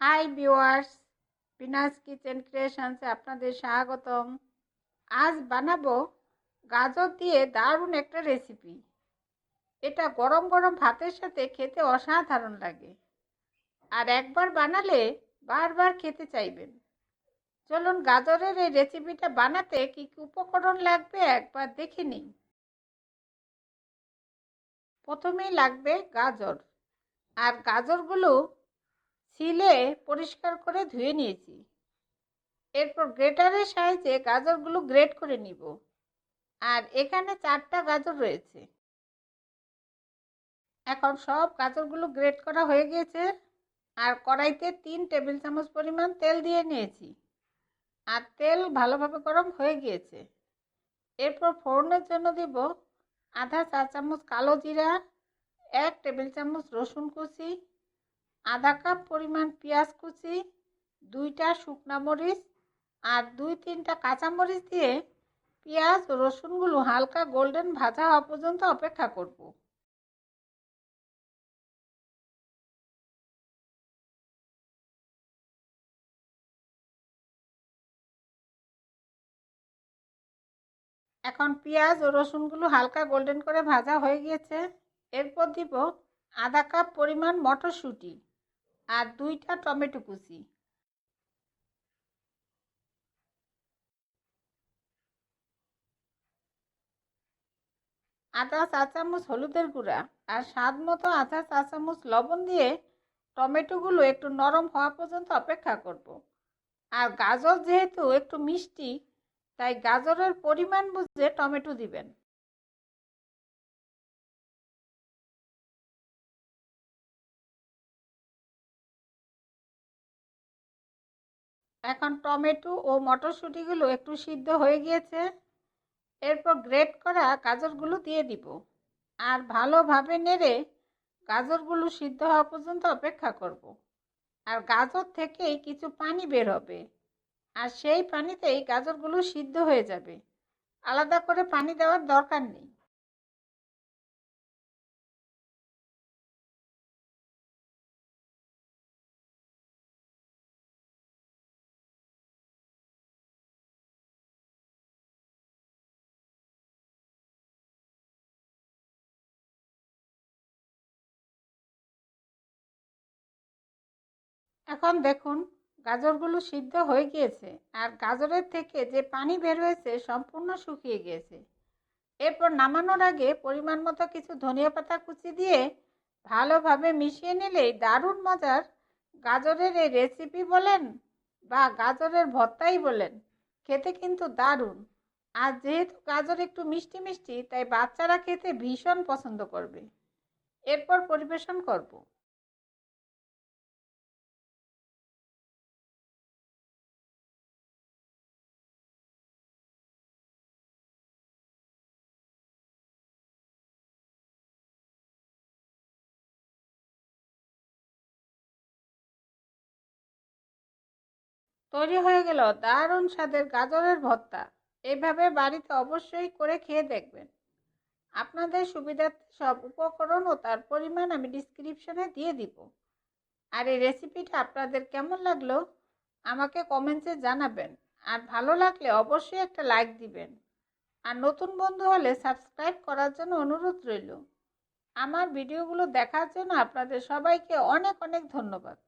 High viewers Bina's kitchen ক্রিয়েশনসে আপনাদের স্বাগতম। আজ বানাবো গাজর দিয়ে দারুণ একটা রেসিপি এটা গরম গরম ভাতের সাথে খেতে অসাধারণ লাগে। আর একবার বানালে বারবার খেতে চাইবেন। চলুন গাজরের এই রেসিপিটা বানাতে কী কী উপকরণ লাগবে একবার দেখে নিই। প্রথমেই লাগবে গাজর। আর গাজরগুলো ছিলে পরিষ্কার করে ধুয়ে নিয়েছি। এরপর গ্রেটারের সাহায্যে গাজরগুলো গ্রেট করে নিব। আর এখানে চারটা গাজর রয়েছে। এখন সব গাজরগুলো গ্রেট করা হয়ে গিয়েছে। আর কড়াইতে তিন টেবিল চামচ পরিমাণ তেল দিয়ে নিয়েছি। আর তেল ভালোভাবে গরম হয়ে গিয়েছে। এরপর ফোড়নের জন্য দিব আধা চা চামচ কালো জিরা, এক টেবিল চামচ রসুন কুচি আধা কাপ পরিমাণ পেঁয়াজ কুচি, দুইটা শুকনা মরিচ আর দুই তিনটা কাঁচামরিচ দিয়ে পেঁয়াজ রসুনগুলো হালকা গোল্ডেন ভাজা হওয়া পর্যন্ত অপেক্ষা করব। এখন পেঁয়াজ ও রসুনগুলো হালকা গোল্ডেন করে ভাজা হয়ে গিয়েছে। এরপর দিব আধা কাপ পরিমাণ মটরশুঁটি। আর দুইটা টমেটো কুচি আধা চা চামচ হলুদের গুঁড়া আর স্বাদ মতো আধা চা চামচ লবণ দিয়ে টমেটোগুলো একটু নরম হওয়া পর্যন্ত অপেক্ষা করব। আর গাজর যেহেতু একটু মিষ্টি, তাই গাজরের পরিমাণ বুঝে টমেটো দিবেন এখন টমেটো ও মটরশুঁটিগুলো একটু সিদ্ধ হয়ে গিয়েছে। এরপর গ্রেট করা গাজরগুলো দিয়ে দিব। আর ভালোভাবে নেড়ে গাজরগুলো সিদ্ধ হওয়া পর্যন্ত অপেক্ষা করব। আর গাজর থেকেই কিছু পানি বের হবে। আর সেই পানিতেই গাজরগুলো সিদ্ধ হয়ে যাবে। আলাদা করে পানি দেওয়ার দরকার নেই। এখন দেখুন, গাজরগুলো সিদ্ধ হয়ে গিয়েছে আর গাজরের থেকে যে পানি বের হয়েছে সম্পূর্ণ শুকিয়ে গিয়েছে। এরপর নামানোর আগে পরিমাণ মতো কিছু ধনিয়া পাতা কুচি দিয়ে ভালোভাবে মিশিয়ে নিলেই দারুণ মজার গাজরের এই রেসিপি বলেন বা গাজরের ভর্তাই বলেন। খেতে কিন্তু দারুণ। আর যেহেতু গাজর একটু মিষ্টি মিষ্টি, তাই বাচ্চারা খেতে ভীষণ পছন্দ করবে। এরপর পরিবেশন করব। তৈরি হয়ে গেল দারুণ স্বাদের গাজরের ভর্তা। এইভাবে বাড়িতে অবশ্যই করে খেয়ে দেখবেন। আপনাদের সুবিধার্থে সব উপকরণ ও তার পরিমাণ আমি ডিসক্রিপশনে দিয়ে দিব। আর এই রেসিপিটা আপনাদের কেমন লাগল? আমাকে কমেন্টসে জানাবেন। আর ভালো লাগলে অবশ্যই একটা লাইক দিবেন। আর নতুন বন্ধু হলে সাবস্ক্রাইব করার জন্য অনুরোধ রইল। আমার ভিডিওগুলো দেখার জন্য আপনাদের সবাইকে অনেক অনেক ধন্যবাদ।